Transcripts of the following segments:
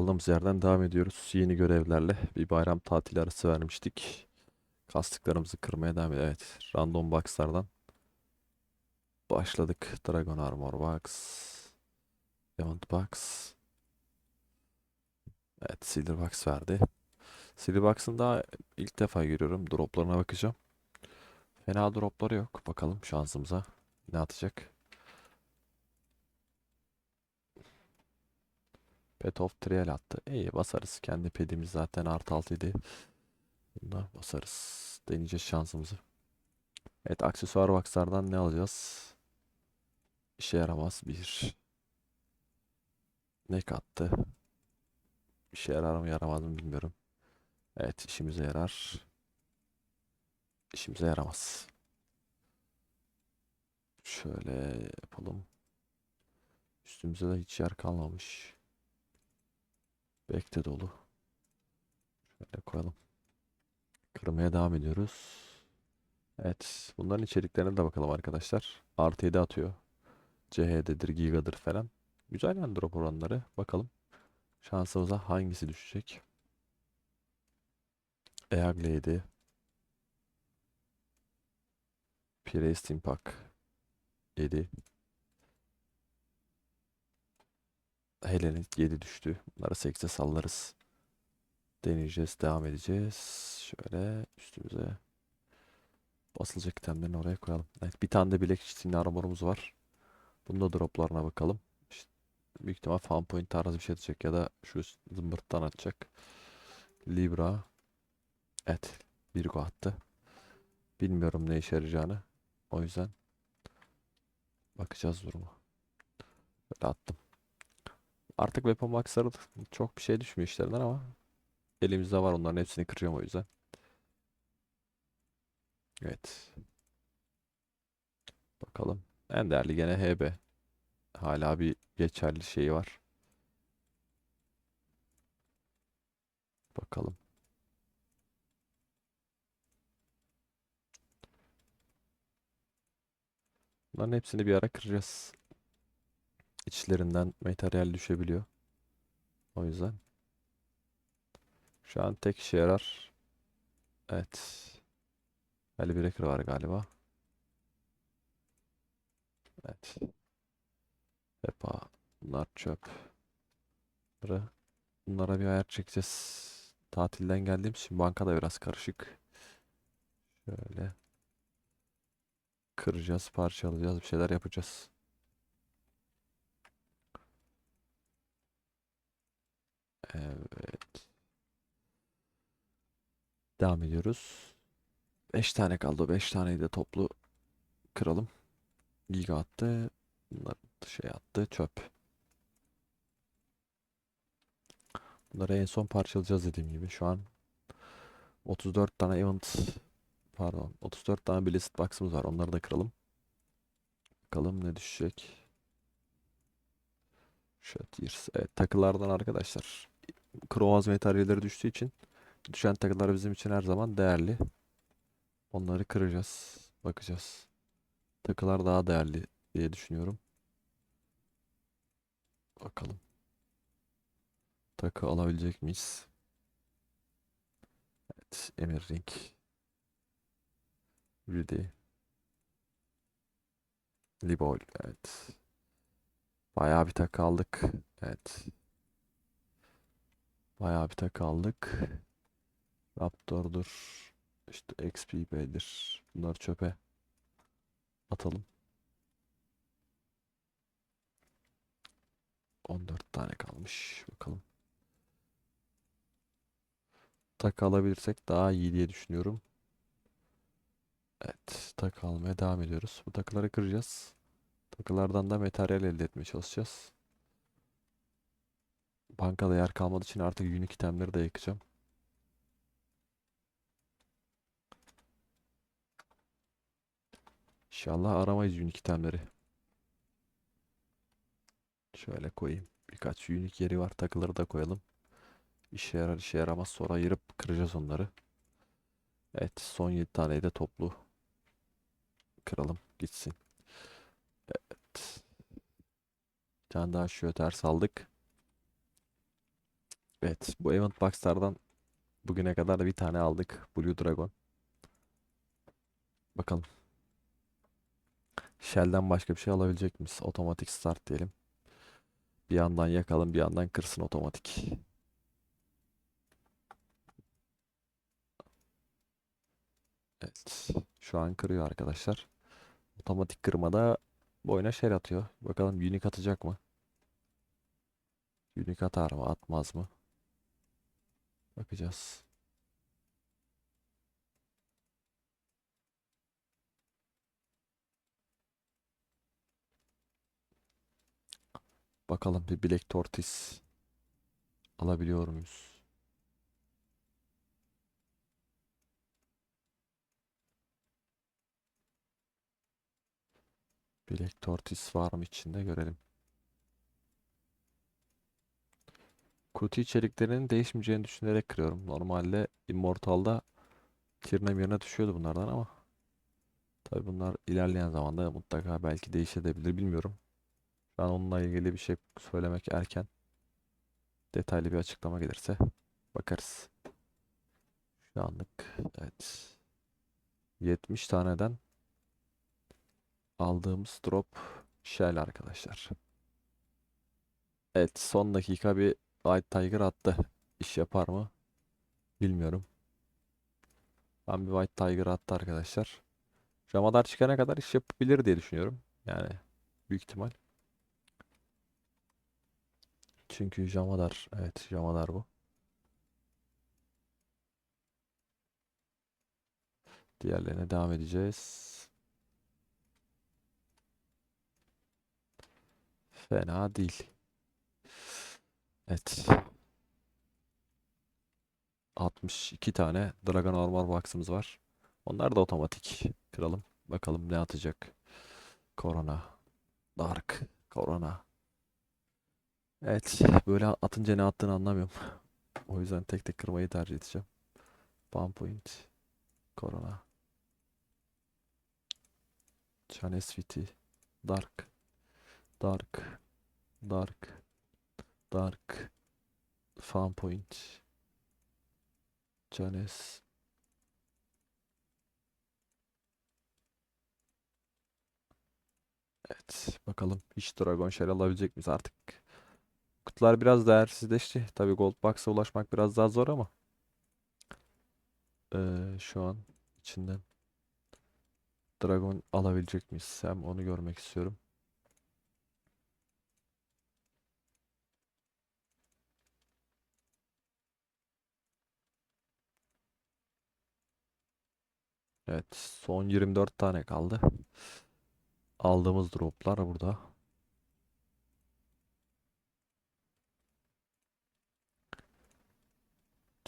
Kaldığımız yerden devam ediyoruz. Yeni görevlerle bir bayram tatili arası vermiştik. Kastıklarımızı kırmaya devam ediyoruz. Evet, random box'lardan başladık. Dragon Armor Box, Diamond Box. Evet, Silver Box verdi. Silver Box'ın daha ilk defa görüyorum. Droplarına bakacağım. Fena dropları yok. Bakalım şansımıza ne atacak. Pet of Trial attı. İyi basarız. Kendi pedimiz zaten artı 6 idi. Bunda basarız. Deneyeceğiz şansımızı. Evet aksesuar boxlardan ne alacağız? İşe yaramaz bir. Ne kattı? İşe yarar mı yaramaz mı bilmiyorum. Evet işimize yarar. İşimize yaramaz. Şöyle yapalım. Üstümüze de hiç yer kalmamış. Bekte dolu. Şöyle koyalım. Kırmaya devam ediyoruz. Evet. Bunların içeriklerine de bakalım arkadaşlar. Artı 7 atıyor. CH'dedir, Giga'dır falan. Güzel yani drop oranları. Bakalım. Şansımıza hangisi düşecek? Eagleydi. Priest Impact 7. Helenin 7 düştü. Bunları 8'e sallarız. Deneyeceğiz, devam edeceğiz. Şöyle üstümüze basılacak itemlerini oraya koyalım. Evet, bir tane de bilek çiftliğinin armorumuz var. Bunun da droplarına bakalım. İşte büyük ihtimal fan point tarzı bir şey atacak ya da şu zımbırttan atacak. Libra. Evet, Virgo attı. Bilmiyorum ne işe yarayacağını. O yüzden bakacağız duruma. Böyle attım. Artık Weapon Box'ları çok bir şey düşmüyor işlerinden ama elimizde var onların hepsini kıracağım o yüzden. Evet. Bakalım. En değerli gene HB. Hala bir geçerli şeyi var. Bakalım. Bunların hepsini bir ara kıracağız. İçlerinden materyal düşebiliyor. O yüzden. Şu an tek işe yarar. Evet. Hellbreaker var galiba. Evet. Vepa. Bunlar çöp. Bunları, bunlara bir ayar çekeceğiz. Tatilden geldiğim için bankada biraz karışık. Şöyle. Kıracağız, parçalayacağız, bir şeyler yapacağız. Evet. Devam ediyoruz. 5 tane kaldı. 5 taneyi de toplu kıralım. Giga attı. Bunlar şey attı. Çöp. Bunları en son parçalayacağız dediğim gibi. Şu an 34 tane event pardon 34 tane blessed box'ımız var. Onları da kıralım. Bakalım ne düşecek. Shut Evet takılardan arkadaşlar. Krovaz materyalleri düştüğü için düşen takılar bizim için her zaman değerli. Onları kıracağız. Bakacağız. Takılar daha değerli diye düşünüyorum. Bakalım. Takı alabilecek miyiz? Evet. Emir Ring. Rudy. Libol. Evet. Bayağı bir takı aldık. Evet. Bayağı bir takı aldık. Raptor'dur. İşte XP'dir. Bunları çöpe atalım. 14 tane kalmış. Bakalım. Takı alabilirsek daha iyi diye düşünüyorum. Evet, takı almaya devam ediyoruz. Bu takıları kıracağız. Takılardan da materyal elde etmeye çalışacağız. Bankada yer kalmadığı için artık unique itemleri de yakacağım. İnşallah aramayız unique itemleri. Şöyle koyayım. Birkaç unique yeri var. Takıları da koyalım. İşe yarar işe yaramaz. Sonra ayırıp kıracağız onları. Evet son 7 taneyi de toplu kıralım gitsin. Evet. Bir tane daha şöter saldık. Evet, bu Event Box'lardan bugüne kadar da bir tane aldık. Blue Dragon. Bakalım. Shell'den başka bir şey alabilecek miyiz? Otomatik start diyelim. Bir yandan yakalım, bir yandan kırsın otomatik. Evet. Şu an kırıyor arkadaşlar. Otomatik kırmada boyuna shell atıyor. Bakalım unique atacak mı? Unique atar mı, atmaz mı? Bakacağız. Bakalım bir Black Tortoise alabiliyor muyuz? Black Tortoise var mı içinde görelim. Kutu içeriklerinin değişmeyeceğini düşünerek kırıyorum. Normalde Immortal'da Tirnem yerine düşüyordu bunlardan ama tabii bunlar ilerleyen zamanda mutlaka belki değişebilir bilmiyorum. Şu an onunla ilgili bir şey söylemek erken. Detaylı bir açıklama gelirse bakarız. Şu anlık evet. 70 taneden aldığımız drop shell arkadaşlar. Evet son dakika bir White Tiger attı. İş yapar mı? Bilmiyorum. Ben bir White Tiger attı arkadaşlar. Jamadar çıkana kadar iş yapabilir diye düşünüyorum. Yani büyük ihtimal. Çünkü Jamadar evet Jamadar bu. Diğerlerine devam edeceğiz. Fena değil. Evet. 62 tane Dragon Armor Box'ımız var. Onlar da otomatik. Kıralım. Bakalım ne atacak. Corona. Dark. Corona. Evet. Böyle atınca ne attığını anlamıyorum. O yüzden tek tek kırmayı tercih edeceğim. Palm Point. Corona. Chanesviti. Dark. Dark. Dark. Dark. Farm Point. Canes. Evet. Bakalım hiç Dragon Shell alabilecek miyiz artık? Kutular biraz değersizleşti. Tabii Gold Box'a ulaşmak biraz daha zor ama. Ee, şu an içinden Dragon alabilecek miyiz? Hem onu görmek istiyorum. Evet, son 24 tane kaldı. Aldığımız droplar burada.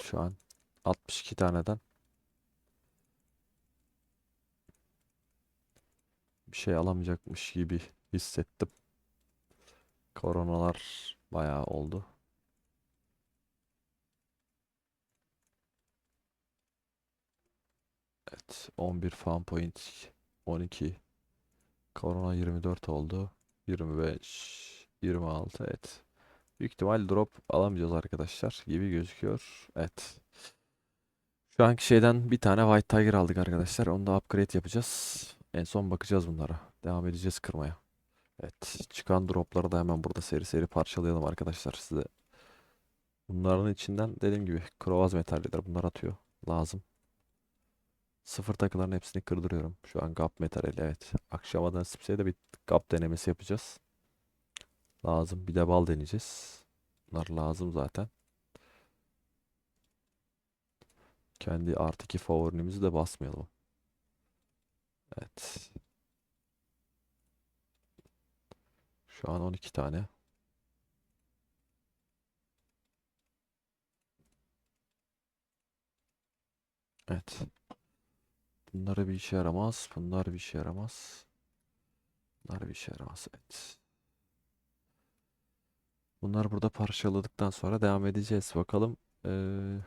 Şu an 62 taneden bir şey alamayacakmış gibi hissettim. Koronalar bayağı oldu. Evet, 11 fan point 12 Korona 24 oldu. 25 26 evet. Büyük ihtimal drop alamayacağız arkadaşlar gibi gözüküyor. Evet. Şu anki şeyden bir tane White Tiger aldık arkadaşlar. Onu da upgrade yapacağız. En son bakacağız bunlara. Devam edeceğiz kırmaya. Evet. Çıkan dropları da hemen burada seri seri parçalayalım arkadaşlar size. Bunların içinden dediğim gibi krovaz metallidir. Bunlar atıyor. Lazım. Sıfır takıların hepsini kırdırıyorum. Şu an gap materyali evet. Akşama nasipse de bir gap denemesi yapacağız. Lazım. Bir de bal deneyeceğiz. Bunlar lazım zaten. Kendi artı 2 favorinimizi de basmayalım. Evet. Şu an 12 tane. Evet. Bunları bir işe yaramaz. Bunlar bir işe yaramaz. Bunlar bir işe yaramaz. Evet. Bunlar burada parçaladıktan sonra devam edeceğiz. Bakalım. Ee,